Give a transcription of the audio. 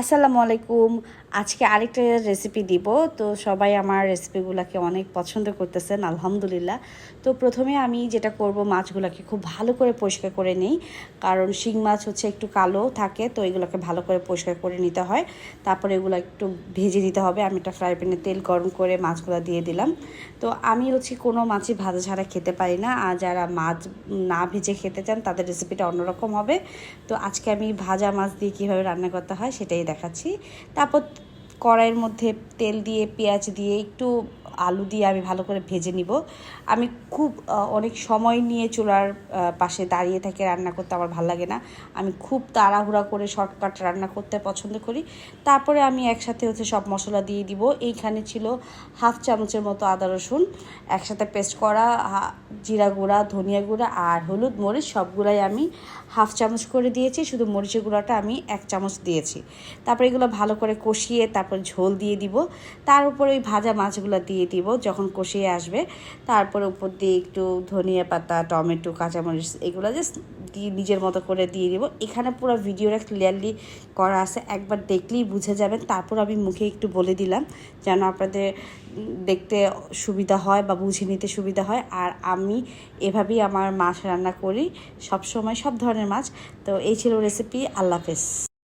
আসসালামু আলাইকুম। আজকে আরেকটা রেসিপি দিব। তো সবাই আমার রেসিপিগুলোকে অনেক পছন্দ করতেছেন, আলহামদুলিল্লাহ। তো প্রথমে আমি যেটা করব, মাছগুলোকে খুব ভালো করে পরিষ্কার করে নিই। কারণ শিং মাছ হচ্ছে একটু কালো থাকে, তো এগুলোকে ভালো করে পরিষ্কার করে নিতে হয়। তারপরে এগুলো একটু ভেজে নিতে হবে। আমি একটা ফ্রাই প্যানে তেল গরম করে মাছগুলো দিয়ে দিলাম। তো আমি হচ্ছে কোনো মাছই ভাজা ছাড়া খেতে পারি না। আর যারা মাছ না ভেজে খেতে চান, তাদের রেসিপিটা অন্যরকম হবে। তো আজকে আমি ভাজা মাছ দিয়ে কীভাবে রান্না করতে হয়, সেটাই দেখাচ্ছি। তারপর কড়াইয়ের মধ্যে তেল দিয়ে পেঁয়াজ দিয়ে একটু আলু দিয়ে আমি ভালো করে ভেজে নিব। আমি খুব অনেক সময় নিয়ে চুলার পাশে দাঁড়িয়ে থেকে রান্না করতে আমার ভালো লাগে না। আমি খুব তাড়াহুড়া করে শর্টকাট রান্না করতে পছন্দ করি। তারপরে আমি একসাথে হচ্ছে সব মশলা দিয়ে দিব। এইখানে ছিল হাফ চামচের মতো আদা রসুন, একসাথে পেস্ট করা জিরা গুঁড়া, ধনিয়া গুঁড়া আর হলুদ মরিচ সবগুলাই আমি হাফ চামচ করে দিয়েছি। শুধু মরিচের গুঁড়াটা আমি এক চামচ দিয়েছি। তারপরে এগুলো ভালো করে কষিয়ে তারপর ঝোল দিয়ে দিব। তার উপরে ওই ভাজা মাছগুলো দিয়ে দিব যখন কষিয়ে আসবে। তারপর উপর দিয়ে একটু ধনিয়া পাতা, টমেটো, কাঁচামরিচ এগুলো জাস্ট দিয়ে নিজের মতো করে দিয়ে দিব। এখানে পুরো ভিডিওটা ক্লিয়ারলি করা আছে, একবার দেখলেই বুঝে যাবেন। তারপর আমি মুখে একটু বলে দিলাম যেন আপনাদের দেখতে সুবিধা হয় বা বুঝে নিতে সুবিধা হয়। আর আমি এভাবেই আমার মাছ রান্না করি সব সময় সব ধরনের মাছ। তো এই ছিল রেসিপি আল্লাহ হাফেজ।